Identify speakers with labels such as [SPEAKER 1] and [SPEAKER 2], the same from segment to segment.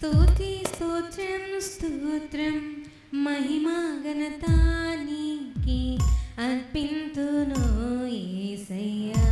[SPEAKER 1] స్తుతి స్తోత్రం స్తోత్రం మహిమా ఘనత అర్పింతును ఏసయ్యా.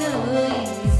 [SPEAKER 1] ơi